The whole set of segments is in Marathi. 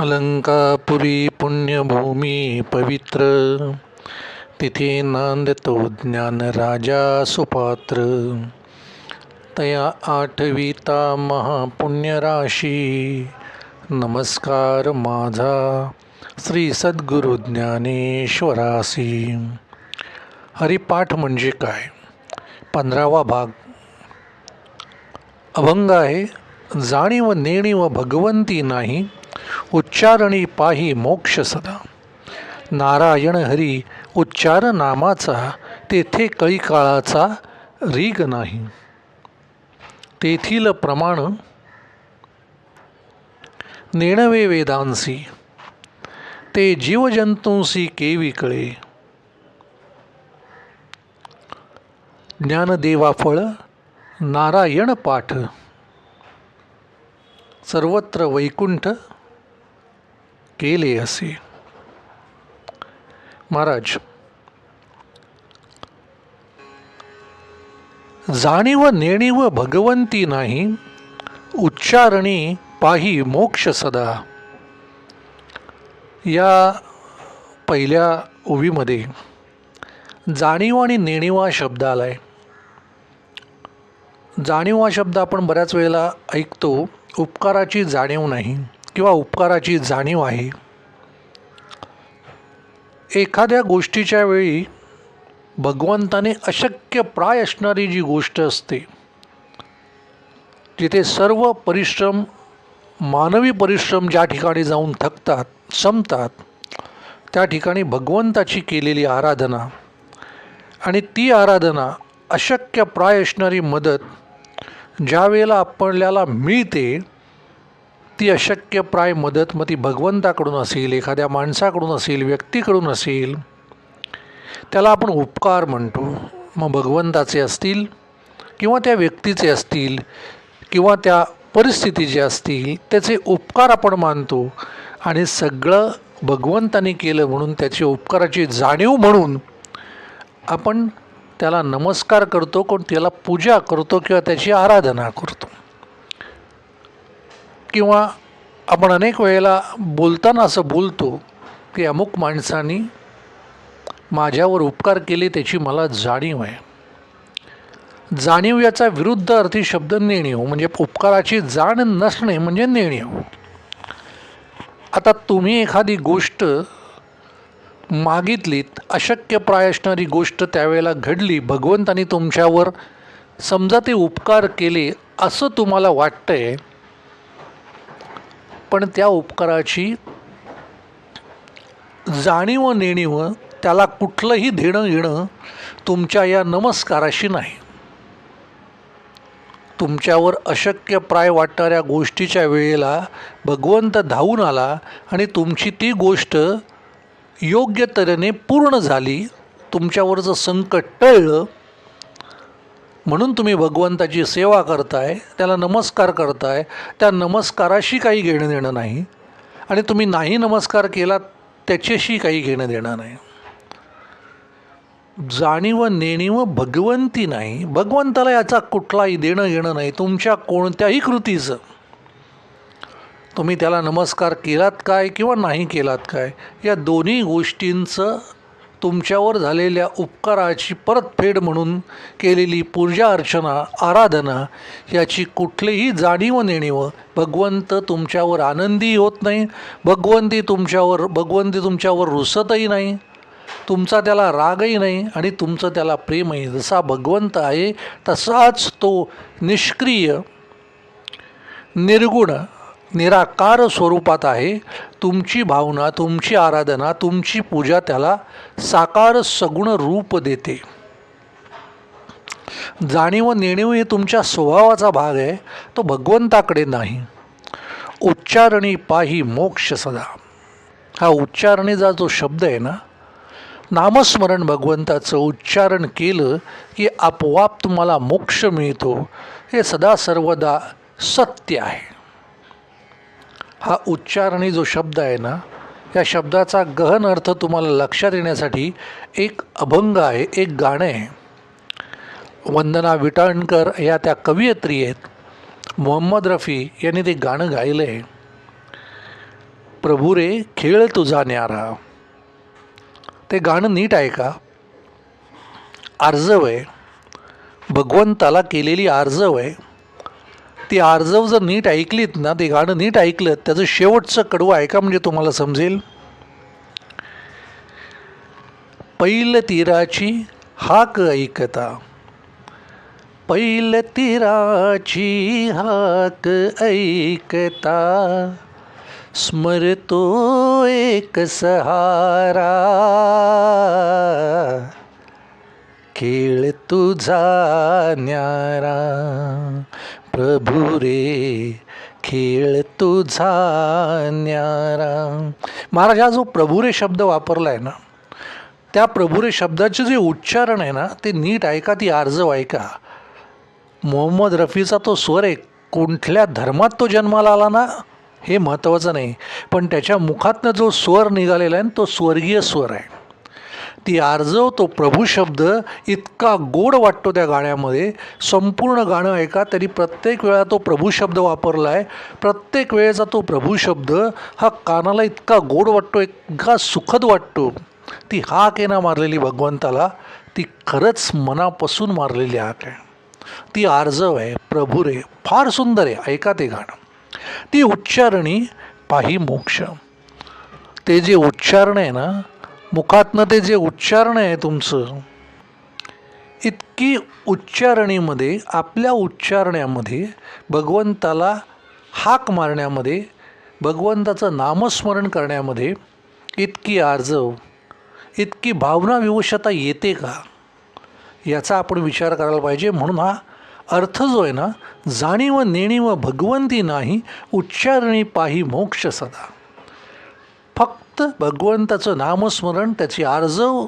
अलंकापुरी पुण्यभूमी पवित्र। तिथे नांदतो ज्ञान राजा सुपात्र। तया आठविता महापुण्यराशी। नमस्कार माझा श्री सद्गुरु ज्ञानेश्वरासी। हरिपाठ म्हणजे काय? पंधरावा भाग. अभंग आहे जाणीव नेणीव भगवंती नाही उच्चारणी पाही मोक्ष सदा. नारायण हरी उच्चार नामाचा तेथे कळी काळाचा रीग नाही. तेथील प्रमाण नेणवे वेदांसी ते जीवजंतूंसी केवी कळे. ज्ञानदेवा फळ नारायण पाठ. सर्वत्र वैकुंठ केले असे. महाराज जाणीव नेणीव भगवंती नाही उच्चारणी पाही मोक्ष सदा. या पहिल्या ओवीमध्ये जाणीव आणि नेणीवा शब्द आला आहे जाणीव हा शब्द आपण बऱ्याच वेळेला ऐकतो उपकाराची जाणीव नाही. किंवा उपकाराची जाणीव आहे. एखाद्या गोष्टीच्या वेळी भगवंताने अशक्य प्राय असणारी जी गोष्ट असते जिथे सर्व परिश्रम मानवी परिश्रम ज्या ठिकाणी जाऊन थकतात संपतात त्या ठिकाणी भगवंताची केलेली आराधना आणि ती आराधना अशक्य प्राय असणारी मदत ज्या वेळेला आपल्याला मिळते ती अशक्य प्राय मदत मग ती भगवंताकडून असेल एखाद्या माणसाकडून असेल व्यक्तीकडून असेल त्याला आपण उपकार म्हणतो. मग भगवंताचे असतील किंवा त्या व्यक्तीचे असतील किंवा त्या परिस्थितीचे असतील त्याचे उपकार आपण मानतो. आणि सगळं भगवंताने केलं म्हणून त्याची उपकाराची जाणीव म्हणून आपण त्याला नमस्कार करतो कोण त्याला पूजा करतो किंवा त्याची आराधना करतो. किंवा आपण अनेक वेळेला बोलताना असं बोलतो की अमुक माणसानी माझ्यावर उपकार केले त्याची मला जाणीव आहे. जाणीव याचा विरुद्ध अर्थी शब्द नेणीव म्हणजे उपकाराची जाण नसणे म्हणजे नेणीव. आता तुम्ही एखादी गोष्ट मागितलीत अशक्य प्राय असणारी गोष्ट त्यावेळेला घडली भगवंतानी तुमच्यावर समजा ते उपकार केले असं तुम्हाला वाटतंय पण त्या उपकाराची जाणीव नेणीव त्याला कुठलंही देणं घेणं तुमच्या या नमस्काराशी नाही. तुमच्यावर अशक्य प्राय वाटणाऱ्या गोष्टीच्या वेळेला भगवंत धावून आला आणि तुमची ती गोष्ट योग्य तऱ्हेने पूर्ण झाली तुमच्यावरचं संकट टळलं म्हणून तुम्ही भगवंताची सेवा करताय त्याला नमस्कार करताय त्या नमस्काराशी काही घेणं देणं नाही. आणि तुम्ही नाही नमस्कार केला त्याच्याशी काही घेणं देणं नाही. जाणीव नेणीव भगवंती नाही. भगवंताला याचा कुठलाही देणं घेणं नाही. तुमच्या कोणत्याही कृतीचं. तुम्ही त्याला नमस्कार केलात काय किंवा नाही केलात काय या दोन्ही गोष्टींचं तुमच्यावर झालेल्या उपकाराची परतफेड म्हणून केलेली पूजा अर्चना आराधना याची कुठलीही जाणीव नेणीव भगवंत तुमच्यावर आनंदी होत नाही. भगवंती तुमच्यावर भगवंती तुमच्यावर रुसतही नाही. तुमचा त्याला रागही नाही आणि तुमचं त्याला प्रेमही. जसा भगवंत आहे तसाच तो निष्क्रिय निर्गुण निराकार स्वरूपात आहे. तुमची भावना तुमची आराधना तुमची पूजा त्याला साकार सगुण रूप देते. जाणीव नेणीव हे तुमच्या स्वभावाचा भाग आहे. तो भगवंताकडे नाही. उच्चारणी पाही मोक्ष सदा. हा उच्चारणीचा जो शब्द आहे ना नामस्मरण भगवंताचं उच्चारण केलं की आपोआप तुम्हाला मोक्ष मिळतो. हे सदा सर्वदा सत्य आहे. हा उच्चारणी जो शब्द आहे ना या शब्दाचा गहन अर्थ तुम्हाला लक्षात येण्यासाठी एक अभंग आहे एक गाणं आहे. वंदना विटाणकर या त्या कवयित्री आहेत मोहम्मद रफी यांनी ते गाणं गायलं आहे. प्रभू रे खेळ तुझा न्यारा. ते गाणं नीट आहे का? आर्जव आहे. भगवंताला केलेली आर्जव आहे. ती आर्जव जर नीट ऐकलीत ना ते गाणं नीट ऐकलं त्याचं शेवटचं कडवं ऐका म्हणजे तुम्हाला समजेल. पैल तीराची हाक ऐकता. पैल तीराची हाक ऐकता. स्मरतो एक सहारा. खेळ तुझा न्यारा. प्रभू रे खेळ तुझा न्यारा. महाराज हा जो प्रभू रे शब्द वापरला आहे ना त्या प्रभू रे शब्दाचे जे उच्चारण आहे ना ते नीट ऐका ती आर्जव ऐका. मोहम्मद रफीचा तो स्वर आहे कुठल्या धर्मात तो जन्माला आला ना हे महत्त्वाचं नाही. पण त्याच्या मुखातनं जो स्वर निघालेला आहे तो स्वर्गीय स्वर आहे. ती आर्जव तो प्रभू शब्द इतका गोड वाटतो त्या गाण्यामध्ये. संपूर्ण गाणं ऐका तरी प्रत्येक वेळा तो प्रभू शब्द वापरला आहे प्रत्येक वेळेचा तो प्रभू शब्द हा कानाला इतका गोड वाटतो इतका सुखद वाटतो. ती हाक आहे ना मारलेली भगवंताला ती खरंच मनापासून मारलेली हाक आहे. ती आर्जव आहे प्रभू रे फार सुंदर आहे. ऐका ते गाणं. ती उच्चारणी पाही मोक्ष. ते जे उच्चारण आहे ना मुखातनं ते जे उच्चारण आहे तुमचं इतकी उच्चारणीमध्ये आपल्या उच्चारण्यामध्ये भगवंताला हाक मारण्यामध्ये भगवंताचं नामस्मरण करण्यामध्ये इतकी आर्जव इतकी भावना विवशता येते का? याचा आपण विचार करायला पाहिजे. म्हणून हा अर्थ जो आहे ना जाणीव नेणीव भगवंती नाही उच्चारणी पाही मोक्ष सदा. फक्त भगवंताचं नामस्मरण त्याची आर्जव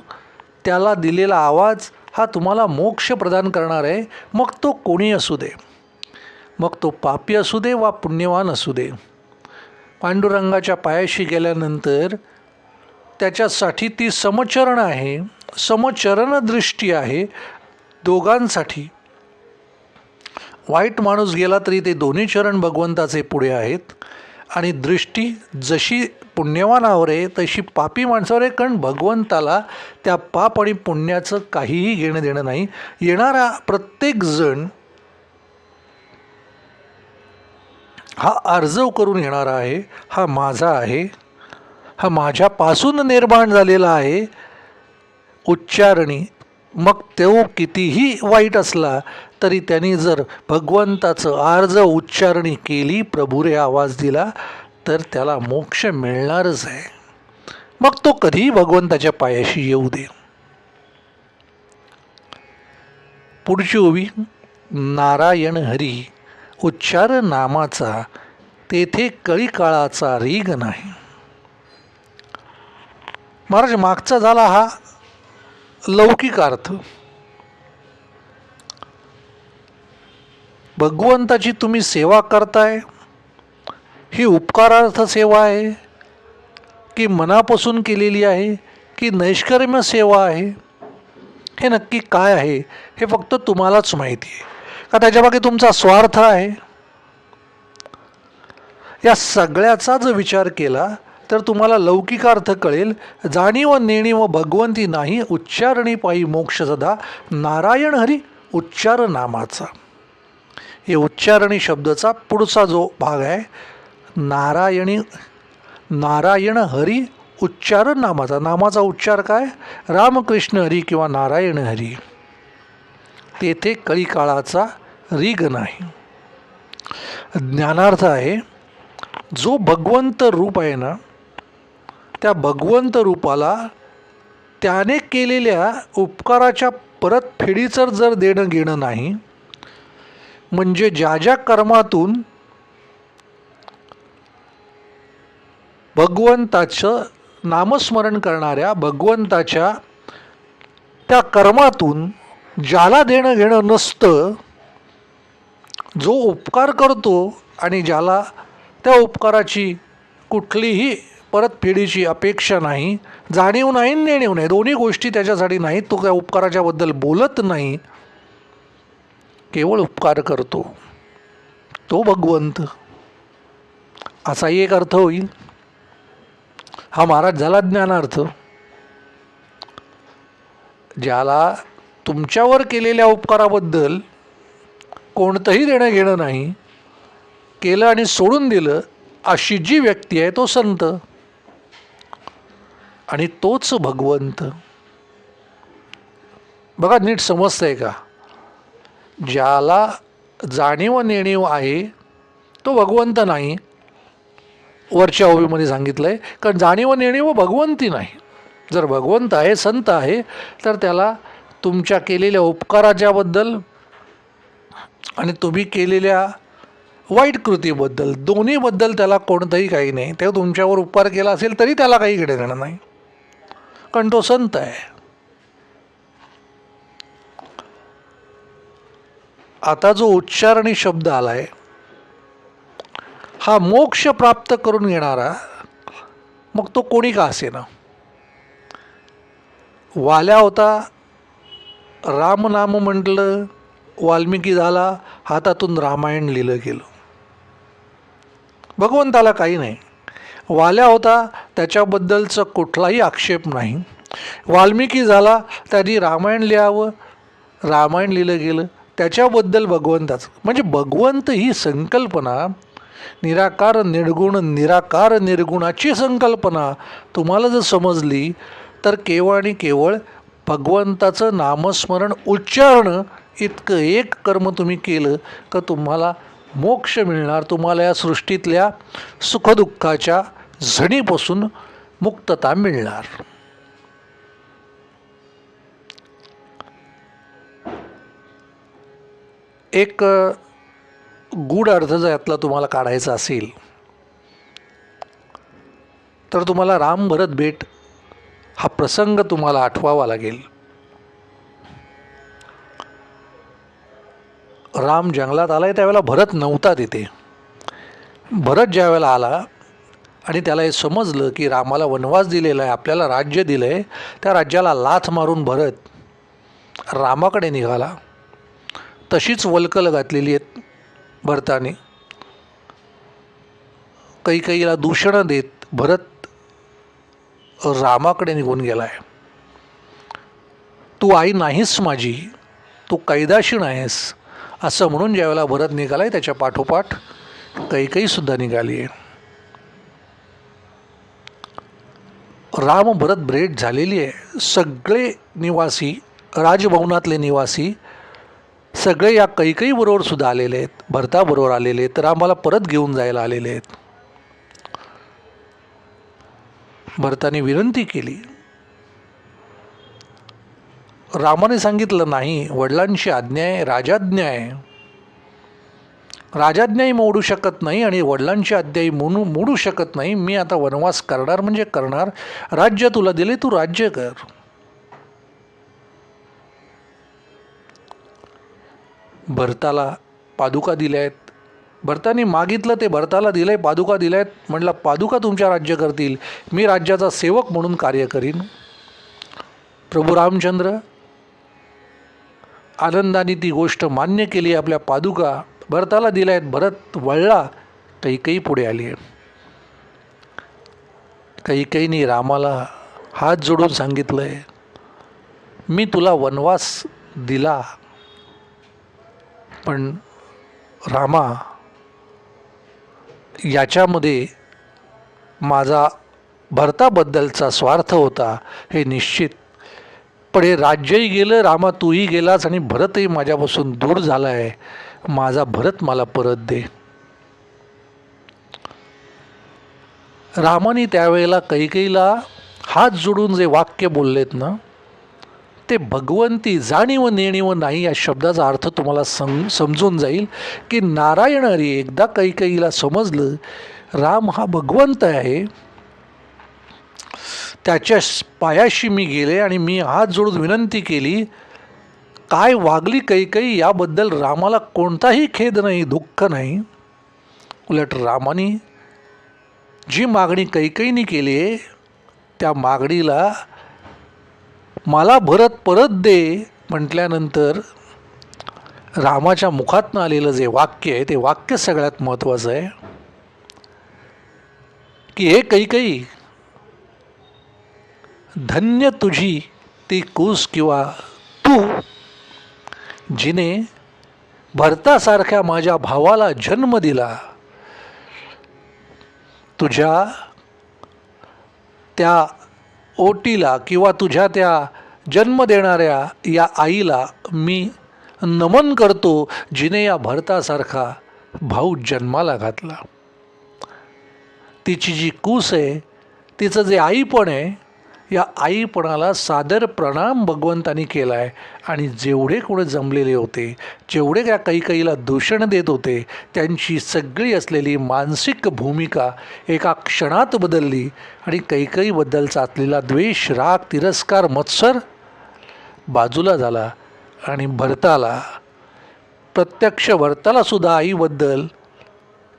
त्याला दिलेला आवाज हा तुम्हाला मोक्ष प्रदान करणार आहे. मग तो कोणी असू दे. मग तो पापी असू दे वा पुण्यवान असू दे. पांडुरंगाच्या पायाशी गेल्यानंतर त्याच्यासाठी ती समचरण आहे समचरण दृष्टी आहे दोघांसाठी. वाईट माणूस गेला तरी ते दोन्ही चरण भगवंताचे पुढे आहेत आणि दृष्टी जशी पुण्यवानावर आहे तशी पापी माणसावर आहे कारण भगवंताला त्या पाप आणि पुण्याचं काहीही घेणं देणं नाही. येणारा प्रत्येकजण हा अर्जव करून येणारा आहे हा माझा आहे हा माझ्यापासून निर्माण झालेला आहे. उच्चारणी मग तो कितीही वाईट असला तरी त्यांनी जर भगवंताचं आर्ज उच्चारणी केली प्रभुरे आवाज दिला तर त्याला मोक्ष मिळणारच आहे. मग तो कधीही भगवंताच्या पायाशी येऊ दे. पुढची ओवी नारायण हरी उच्चार नामाचा तेथे कळी काळाचा रीग नाही. महाराज मागचा झाला हा लौकिक अर्थ. भगवंताची तुम्ही सेवा करताय ही उपकारार्थ सेवा आहे की मनापासून केलेली आहे की नैष्कर्म्य सेवा आहे हे नक्की काय आहे हे फक्त तुम्हालाच माहिती आहे. का त्याच्यामागे तुमचा स्वार्थ आहे? या सगळ्याचा जर विचार केला तर तुम्हाला लौकिकार्थ कळेल जाणीव नेणीव भगवंती नाही उच्चारणी पायी मोक्ष सदा नारायण हरी उच्चार नामाचा हे उच्चारणी शब्दाचा पुढचा जो भाग आहे नारायणी नारायण हरी उच्चारण नामाचा. नामाचा उच्चार काय? रामकृष्ण हरी किंवा नारायण हरी. तेथे कळीकाळाचा रिग नाही. ज्ञानार्थ आहे जो भगवंत रूप आहे ना त्या भगवंत रूपाला त्याने केलेल्या उपकाराच्या परतफेडीचं जर देणं घेणं नाही म्हणजे ज्या ज्या कर्मातून भगवंताचं नामस्मरण करणाऱ्या भगवंताच्या त्या कर्मातून ज्याला देणं घेणं नसतं जो उपकार करतो आणि ज्याला त्या उपकाराची कुठलीही परतफेडीची अपेक्षा नाही जाणीव नाही नेणीव नाही दोन्ही गोष्टी त्याच्यासाठी नाहीत तो त्या उपकाराच्याबद्दल बोलत नाही केवळ उपकार करतो. तो भगवंत. असाही एक अर्थ होईल. हा महाराज झाला ज्ञानार्थ. ज्याला तुमच्यावर केलेल्या उपकाराबद्दल कोणतंही देणं घेणं नाही केलं आणि सोडून दिलं अशी जी व्यक्ती आहे तो संत. आणि तोच भगवंत. बघा नीट समजतंय का? ज्याला जाणीव नेणीव आहे तो भगवंत नाही. वरच्या ओबीमध्ये सांगितलं आहे कारण जाणीव नेणीव भगवंती नाही. जर भगवंत आहे संत आहे तर त्याला तुमच्या केलेल्या उपकाराच्याबद्दल आणि तुम्ही केलेल्या वाईट कृतीबद्दल दोन्हीबद्दल त्याला कोणतंही काही नाही. ते तुमच्यावर उपकार केला असेल तरी त्याला काही इकडे देणं नाही. कारण तो संत आहे. आता जो उच्चारणी शब्द आला आहे हा मोक्ष प्राप्त करून घेणारा मग तो कोणी का असेना? वाल्या होता रामनाम म्हटलं वाल्मिकी झाला हातातून रामायण लिहिलं गेलं. भगवंताला काही नाही. वाल्या होता त्याच्याबद्दलचं कुठलाही आक्षेप नाही. वाल्मिकी झाला त्यांनी रामायण लिहावं रामायण लिहिलं गेलं त्याच्याबद्दल भगवंताचं म्हणजे भगवंत ही संकल्पना निराकार निर्गुण निराकार निर्गुणाची संकल्पना तुम्हाला जर समजली तर केवळ आणि केवळ भगवंताचं नामस्मरण उच्चारणं इतकं एक कर्म तुम्ही केलं का तुम्हाला मोक्ष मिळणार? तुम्हाला या सृष्टीतल्या सुखदुःखाच्या झणीपासून मुक्तता मिळणार. एक गूढ अर्थ जर यातला तुम्हाला काढायचा असेल तर तुम्हाला राम भरत भेट हा प्रसंग तुम्हाला आठवावा लागेल. राम जंगलात आलाय त्यावेळेला भरत नव्हता तिथे. भरत ज्या वेळेला आला आणि त्याला हे समजलं की रामाला वनवास दिलेला आहे आपल्याला राज्य दिलं आहे त्या राज्याला लाथ मारून भरत रामाकडे निघाला. तशीच वल्कल घातलेली आहेत. भरताने काही काहीला दूषणं देत भरत रामाकडे निघून गेला आहे तू आई नाहीस माझी तू कैदाशी आहेस असं म्हणून ज्यावेळेला भरत निघाला आहे त्याच्या पाठोपाठ कैकईसुद्धा निघाली आहे. राम भरत भेट झालेली आहे. सगळे निवासी राजभवनातले निवासी सगळे या कैकईबरोबर सुद्धा आलेले आहेत. भरताबरोबर आलेले आहेत. रामाला परत घेऊन जायला आलेले आहेत. भरताने विनंती केली. रामाने सांगितलं नाही वडिलांची आज्ञा आहे राजाज्ञा आहे राजाज्ञाही मोडू शकत नाही आणि वडिलांची आज्ञाही मोडू मोडू शकत नाही. मी आता वनवास करणार म्हणजे करणार. राज्य तुला दिले तू राज्य कर. भरताला पादुका दिल्या आहेत भरताने मागितलं ते भरताला दिलंय पादुका दिल्या आहेत म्हटलं पादुका तुमच्या राज्य करतील. मी राज्याचा सेवक म्हणून कार्य करीन. प्रभू रामचंद्र आनंदाने ती गोष्ट मान्य केली आपल्या पादुका भरताला दिल्या आहेत भरत वळला कैकई पुढे आली. आहे कैकईनी रामाला हात जोडून सांगितलं आहे मी तुला वनवास दिला. पण रामा याच्यामध्ये माझा भरताबद्दलचा स्वार्थ होता हे निश्चित. पण हे राज्यही गेलं रामा तूही गेलास आणि भरतही माझ्यापासून दूर झाला आहे माझा भरत मला परत दे. रामाने त्यावेळेला कैकेईला हात जोडून जे वाक्य बोललेत ना ते भगवंती जाणीव नेणीव नाही या शब्दाचा अर्थ तुम्हाला सम समजून जाईल की नारायण हरी एकदा कैकेईला समजलं राम हा भगवंत आहे त्याच्या पायाशी मी गेले आणि मी हात जोडून विनंती केली काय वागली कैकई याबद्दल रामाला कोणताही खेद नाही दुःख नाही. उलट रामाने जी मागणी कैकईने केली आहे त्या मागणीला मला भरत परत दे म्हटल्यानंतर रामाच्या मुखातनं आलेलं जे वाक्य आहे ते वाक्य सगळ्यात महत्त्वाचं आहे. की हे कैकई धन्य तुझी ती कूस किंवा तू जिने भरतासारख्या माझ्या भावाला जन्म दिला. तुझ्या त्या ओटीला किंवा तुझ्या त्या जन्म देणाऱ्या या आईला मी नमन करतो जिने या भरतासारखा भाऊ जन्माला घातला. तिची जी कूस आहे तिचं जे आईपण आहे या आईपणाला सादर प्रणाम भगवंतानी केला आहे आणि जेवढे कोणी जमलेले होते जेवढे त्या कैकईला दूषण देत होते त्यांची सगळी असलेली मानसिक भूमिका एका क्षणात बदलली. आणि कैकईबद्दलचा असलेला द्वेष राग तिरस्कार मत्सर बाजूला झाला आणि भरताला. प्रत्यक्ष भरतालासुद्धा आईबद्दल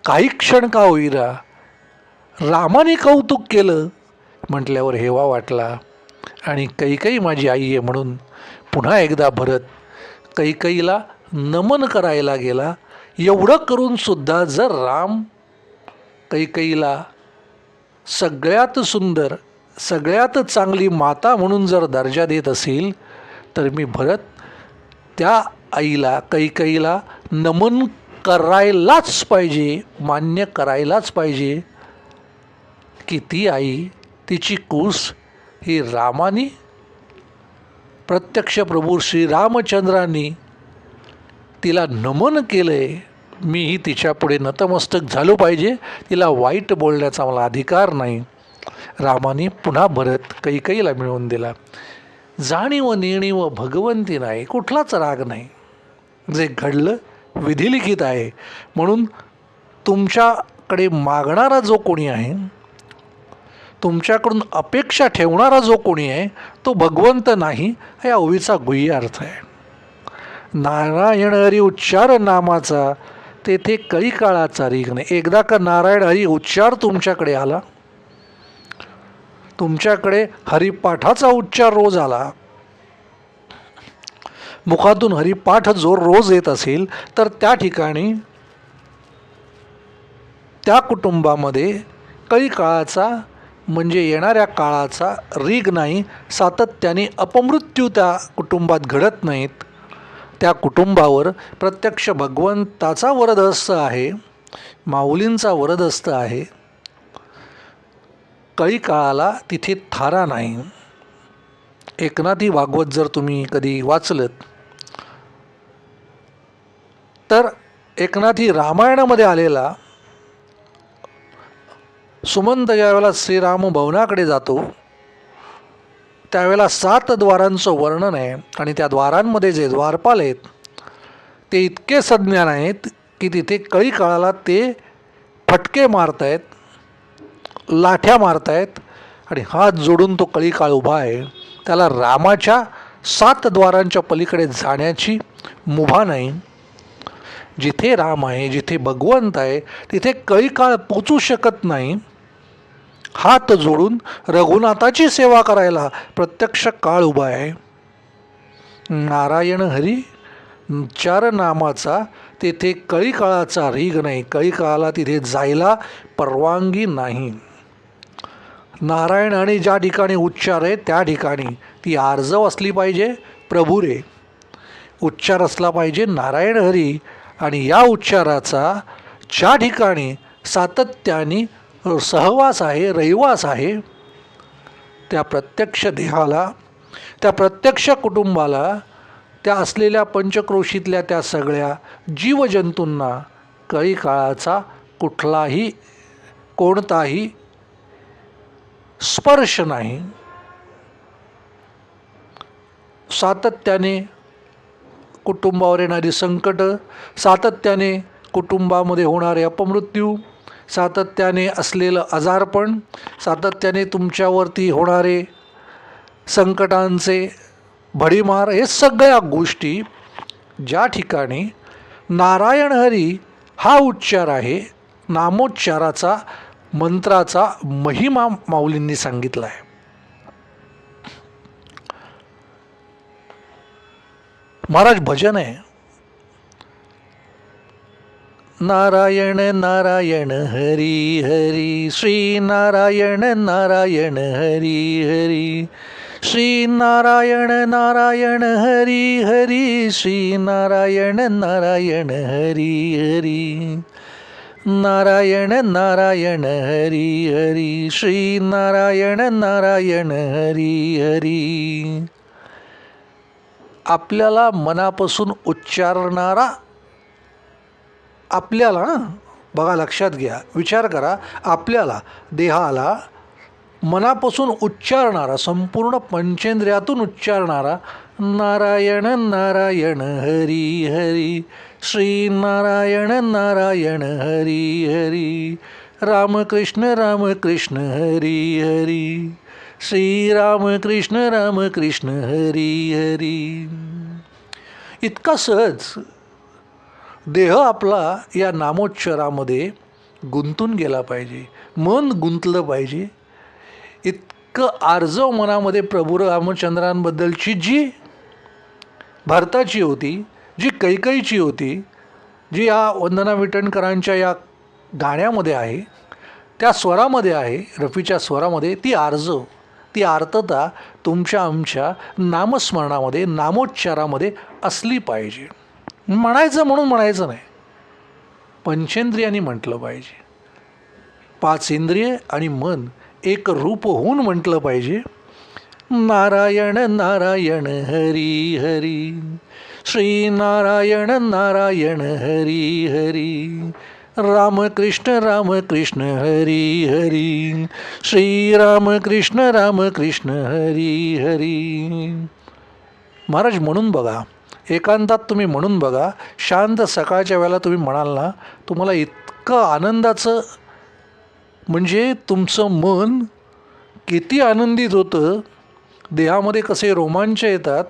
काही क्षण का होईना रामाने कौतुक केलं. म्हटल्यावर हेवा वाटला. आणि कैकई माझी आई आहे म्हणून पुन्हा एकदा भरत कैकईला नमन करायला गेला. एवढं करूनसुद्धा जर राम कैकईला सगळ्यात सुंदर सगळ्यात चांगली माता म्हणून जर दर्जा देत असेल तर मी भरत त्या आईला कैकईला नमन करायलाच पाहिजे मान्य करायलाच पाहिजे की ती आई तिची कूस ही रामाने प्रत्यक्ष प्रभू श्रीरामचंद्रांनी तिला नमन केलं आहे मीही तिच्यापुढे नतमस्तक झालो पाहिजे. तिला वाईट बोलण्याचा मला अधिकार नाही. रामाने पुन्हा भरत कैकईला मिळवून दिला. जाणीव नेणीव भगवंती नाही कुठलाच राग नाही. जे घडलं विधिलिखित आहे. म्हणून तुमच्याकडे मागणारा जो कोणी आहे तुमच्याकडून अपेक्षा ठेवणारा जो कोणी आहे तो भगवंत नाही या ओवीचा गुह्य अर्थ आहे. नारायण हरी उच्चार नामाचा तेथे कळी काळाचा रीग नाही. एकदा का नारायण हरी उच्चार तुमच्याकडे आला तुमच्याकडे हरिपाठाचा उच्चार रोज आला मुखातून हरिपाठ जो रोज येत असेल तर त्या ठिकाणी त्या कुटुंबामध्ये कळी काळाचा म्हणजे येणाऱ्या काळाचा रीग नाही सातत्याने अपमृत्यू त्या कुटुंबात घडत नाहीत. त्या कुटुंबावर प्रत्यक्ष भगवंताचा वरदहस्त आहे माऊलींचा वरदहस्त आहे. कळी काळाला तिथे थारा नाही. एकनाथी भागवत जर तुम्ही कधी वाचलत तर एकनाथी रामायणामध्ये आलेला सुमंत ज्यावेळेला श्रीराम भवनाकडे जातो त्यावेळेला सात द्वारांचं वर्णन आहे आणि त्या द्वारांमध्ये जे द्वारपाल आहेत ते इतके सज्ञान आहेत की तिथे कळी काळाला ते फटके मारत आहेत लाठ्या मारत आहेत आणि हात जोडून तो कळी काळ उभा आहे. त्याला रामाच्या सात द्वारांच्या पलीकडे जाण्याची मुभा नाही. जिथे राम आहे जिथे भगवंत आहे तिथे कळी काळ पोचू शकत नाही. हात जोडून रघुनाथाची सेवा करायला प्रत्यक्ष काळ उभा आहे. नारायण हरी चार नामाचा तेथे कळी काळाचा रीग नाही. कळी काळाला तिथे जायला परवानगी नाही. नारायण आणि ज्या ठिकाणी उच्चार आहे त्या ठिकाणी ती आर्जव असली पाहिजे प्रभू रे. उच्चार असला पाहिजे नारायण हरी आणि या उच्चाराचा ज्या ठिकाणी सातत्याने सहवास आहे रहिवास आहे त्या प्रत्यक्ष देहाला त्या प्रत्यक्ष कुटुंबाला त्या असलेल्या पंचक्रोशीतल्या त्या सगळ्या जीवजंतूंना कळी काळाचा कुठलाही कोणताही स्पर्श नाही. सातत्याने कुटुंबावर येणारी संकट सातत्याने कुटुंबामध्ये होणारे अपमृत्यू सातत्याने असलेलं आजारपण सातत्याने तुमच्यावरती होणारे संकटांचे भडीमार हे सगळ्या गोष्टी ज्या ठिकाणी नारायण हरी हा उच्चार आहे नामोच्चाराचा मंत्राचा महिमा माऊलींनी सांगितला आहे महाराज भजन आहे. नारायण नारायण हरी हरी श्री नारायण नारायण हरी हरी श्री नारायण नारायण हरी हरी श्री नारायण नारायण हरी हरी नारायण नारायण हरी हरी श्री नारायण नारायण हरी हरी आपल्याला मनापासून उच्चारणारा आपल्याला बघा लक्षात घ्या. विचार करा आपल्याला देहाला मनापासून उच्चारणारा संपूर्ण पंचेंद्रियातून उच्चारणारा नारायण नारायण हरी हरी. श्री नारायण नारायण हरी हरी. रामकृष्ण रामकृष्ण हरी हरी. श्री रामकृष्ण रामकृष्ण हरी हरी. इतका सहज देह आपला या नामोच्चारामध्ये गुंतून गेला पाहिजे. मन गुंतलं पाहिजे. इतकं आर्जव मनामध्ये प्रभू रामचंद्रांबद्दलची जी भारताची होती जी कैकईची होती जी या वंदना विटणकरांच्या या गाण्यामध्ये आहे त्या स्वरामध्ये आहे रफीच्या स्वरामध्ये ती आर्जव ती आर्तता तुमच्या आमच्या नामस्मरणामध्ये नामोच्चारामध्ये असली पाहिजे. म्हणायचं म्हणून म्हणायचं नाही. पंचेंद्रियांनी म्हटलं पाहिजे. पाच इंद्रिय आणि मन एक रूप होऊन म्हटलं पाहिजे. नारायण नारायण हरी हरी. श्री नारायण नारायण हरी हरी. रामकृष्ण रामकृष्ण हरी हरी. श्री रामकृष्ण रामकृष्ण हरी हरी. महाराज म्हणून बघा. एकांतात तुम्ही म्हणून बघा शांत सकाळच्या वेळेला तुम्ही म्हणाल ना तुम्हाला इतकं आनंदाचं म्हणजे तुमचं मन किती आनंदित होतं देहामध्ये कसे रोमांच येतात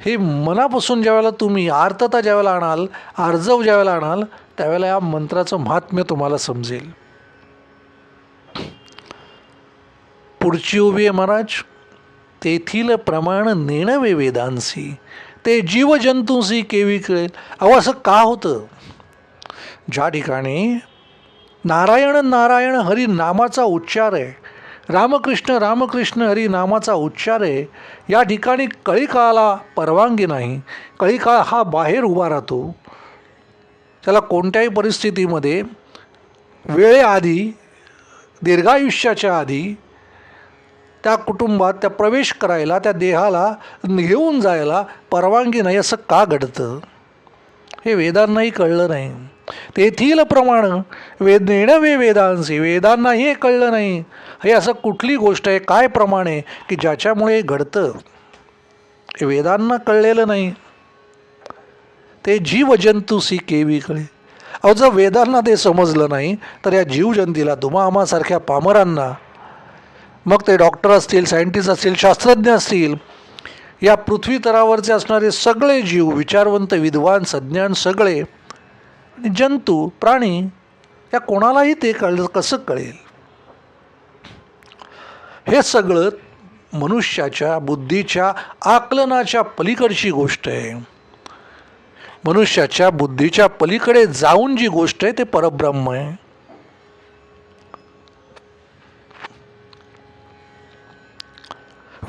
हे मनापासून ज्यावेळेला तुम्ही आर्तता ज्यावेळेला आणाल आर्जव ज्यावेळेला आणाल त्यावेळेला या मंत्राचं महात्म्य तुम्हाला समजेल. पुढची उभी आहे महाराज तेथील प्रमाण नेणवे वेदांसी. ते जीवजंतूंशी केवी कळेल अहो असं का होतं? ज्या ठिकाणी नारायण नारायण हरी नामाचा उच्चार आहे रामकृष्ण रामकृष्ण हरी नामाचा उच्चार आहे या ठिकाणी कळीकाळाला परवानगी नाही. कळीकाळ हा बाहेर उभा राहतो. त्याला कोणत्याही परिस्थितीमध्ये वेळेआधी दीर्घायुष्याच्या आधी त्या कुटुंबात त्या प्रवेश करायला त्या देहाला घेऊन जायला परवानगी नाही असं का घडतं? हे वेदांनाही कळलं नाही. तेथील प्रमाण वेद नेणवे वेदांशी वेदांनाही हे कळलं नाही. हे असं कुठली गोष्ट आहे? काय प्रमाण आहे? की ज्याच्यामुळे घडतं? हे वेदांना कळलेलं नाही. ते जीवजंतूसी केवी कळे अहो जर वेदांना ते समजलं नाही तर या जीवजंतीला धुमामासारख्या पामरांना मग ते डॉक्टर असतील सायंटिस्ट असतील शास्त्रज्ञ असतील या पृथ्वी तरावरचे असणारे सगळे जीव विचारवंत विद्वान सज्ञान सगळे आणि जंतू प्राणी या कोणालाही ते कळ कसं कळेल? हे सगळं मनुष्याच्या बुद्धीच्या आकलनाच्या पलीकडची गोष्ट आहे. मनुष्याच्या बुद्धीच्या पलीकडे जाऊन जी गोष्ट आहे ते परब्रह्म आहे.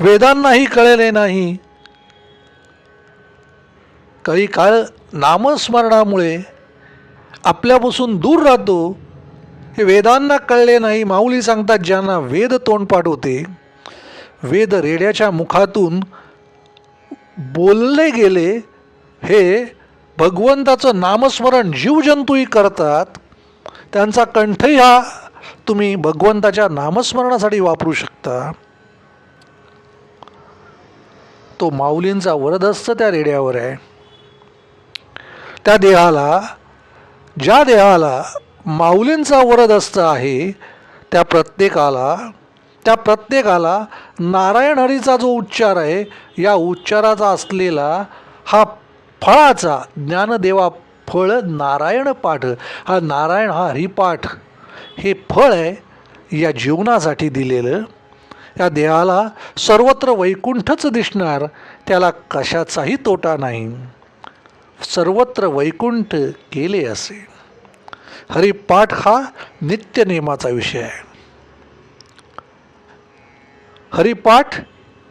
वेदांनाही कळले नाही. काही काळ नामस्मरणामुळे आपल्यापासून दूर राहतो हे वेदांना कळले नाही. माऊली सांगतात ज्यांना वेद तोंडपाठ होते वेद रेड्याच्या मुखातून बोलले गेले हे भगवंताचं नामस्मरण जीवजंतूही करतात. त्यांचा कंठही हा तुम्ही भगवंताच्या नामस्मरणासाठी वापरू शकता. तो माऊलींचा वरदस्त त्या रेड्यावर आहे. त्या देहाला ज्या देहाला माऊलींचा वरदस्त आहे त्या प्रत्येकाला त्या प्रत्येकाला नारायण हरीचा जो उच्चार आहे या उच्चाराचा असलेला हा फळाचा ज्ञानदेवा फळ नारायण पाठ हा नारायण हा हरिपाठ हे फळ आहे या जीवनासाठी दिलेलं. या देहाला सर्वत्र वैकुंठच दिसणार त्याला कशाचाही तोटा नाही. सर्वत्र वैकुंठ केले असे. हरिपाठ हा नित्य नियमाचा विषय आहे. हरिपाठ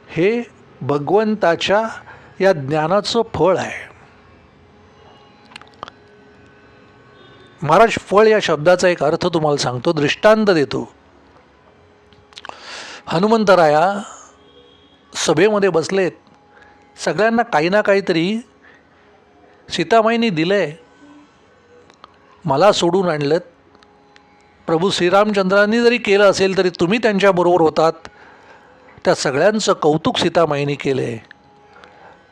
हे भगवंताच्या या ज्ञानाचं फळ आहे. महाराज फळ या शब्दाचा एक अर्थ तुम्हाला सांगतो दृष्टांत देतो. हनुमंतराया सभेमध्ये बसलेत. सगळ्यांना काही ना काहीतरी सीतामाईनी दिलं आहे मला सोडून आणलं प्रभू श्रीरामचंद्रांनी जरी केलं असेल तरी तुम्ही त्यांच्याबरोबर होतात. त्या सगळ्यांचं कौतुक सीतामाईनी केलं आहे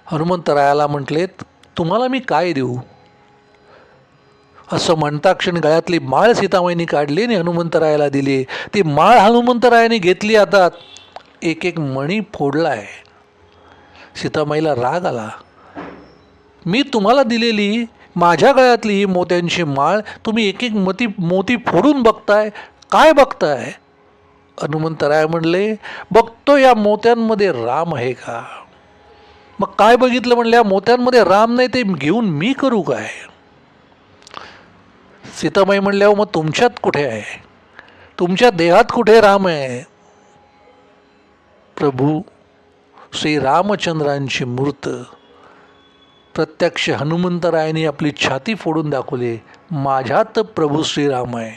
हनुमंतरायाला म्हटलेत तुम्हाला मी काय देऊ? असं म्हणता क्षण गळ्यातली माळ सीतामाईनी काढली आणि हनुमंतरायाला दिली. ती माळ हनुमंतरायाने घेतली आता. एक एक मणी फोडला आहे सीतामाईला राग आला. मी तुम्हाला दिलेली माझ्या गळ्यातली ही मोत्यांची माळ तुम्ही एक एक मती मोती फोडून बघताय. काय बघताय? हनुमंतराय म्हणले बघतो या मोत्यांमध्ये राम आहे का? मग काय बघितलं म्हणलं या मोत्यांमध्ये राम नाही ते घेऊन मी करू काय? सीतामाई म्हणल्यावर मग तुमच्यात कुठे आहे? तुमच्या देहात कुठे राम आहे? प्रभू श्री रामचंद्रांची मूर्त प्रत्यक्ष हनुमंतरायाने आपली छाती फोडून दाखवली माझ्यात प्रभू श्रीराम आहे.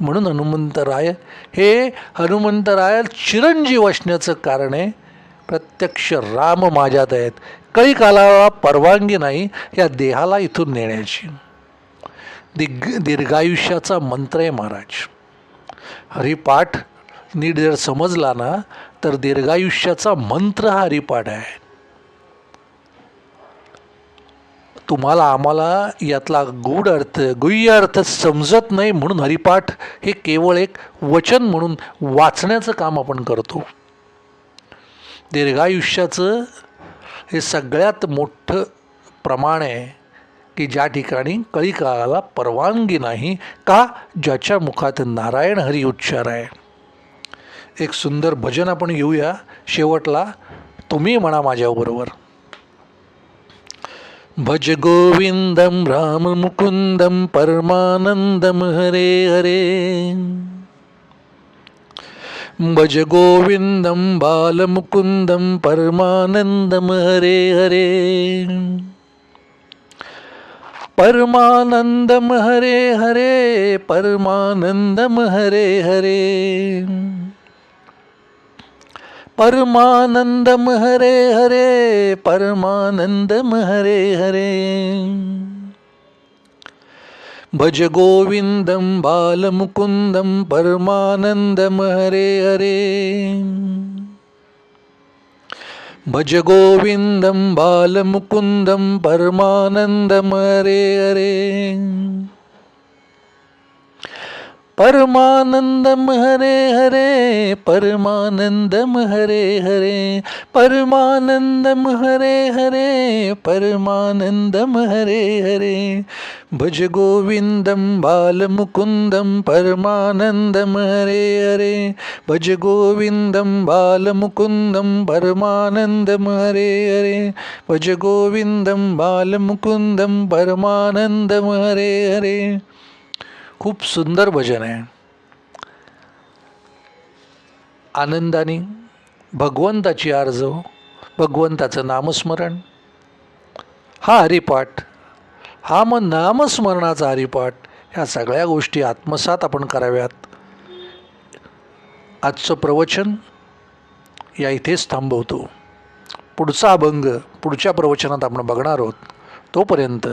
म्हणून हनुमंतराय हे हनुमंतराय चिरंजीव असण्याचं कारण आहे प्रत्यक्ष राम माझ्यात आहेत. काही कालाला परवानगी नाही या देहाला इथून नेण्याची. दिग् दीर्घायुष्याचा मंत्र आहे महाराज. हरिपाठ नीट जर समजला ना तर दीर्घायुष्याचा मंत्र हा हरिपाठ आहे. तुम्हाला आम्हाला यातला गूढ अर्थ गुह्य अर्थ समजत नाही म्हणून हरिपाठ हे केवळ एक वचन म्हणून वाचण्याचं काम आपण करतो. दीर्घायुष्याचं हे सगळ्यात मोठं प्रमाण आहे. की ज्या ठिकाणी कळीकाळाला परवानगी नाही का ज्याच्या मुखात नारायण हरी उच्चार आहे. एक सुंदर भजन आपण घेऊया शेवटला. तुम्ही म्हणा माझ्याबरोबर. भज गोविंदम राम मुकुंदम परमानंदम हरे हरे. भज गोविंदम बालमुकुंदम परमानंदम हरे हरे. परमानंदम हरे हरे परमानंदम हरे हरे। परमानंदम हरे हरे परमानंदम हरे हरे। भज गोविंदम बालमुकुंदम परमानंदम हरे हरे। भज गोविंदम बालमुकुंदम परमानंदम हरे हरे परमानंदम हरे हरे परमानंदम हरे हरे परमानंदम हरे हरे परमानंदम हरे हरे भज गोविंदम बालमुकुंदम परमानंदम हरे हरे। भज गोविंदम बालमुकुंदम परमानंदम हरे हरे। भज गोविंदम बालमुकुंदम परमानंदम हरे हरे। खूप सुंदर भजन आहे. आनंदाने भगवंताची आर्ज भगवंताचं नामस्मरण हा हरिपाठ हा मग नामस्मरणाचा हरिपाठ ह्या सगळ्या गोष्टी आत्मसात आपण कराव्यात. आजचं प्रवचन या इथेच थांबवतो. पुढचा अभंग पुढच्या प्रवचनात आपण बघणार आहोत. तोपर्यंत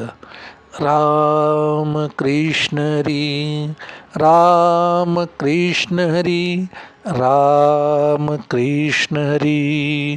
राम कृष्ण हरी राम कृष्ण हरी राम कृष्ण हरी.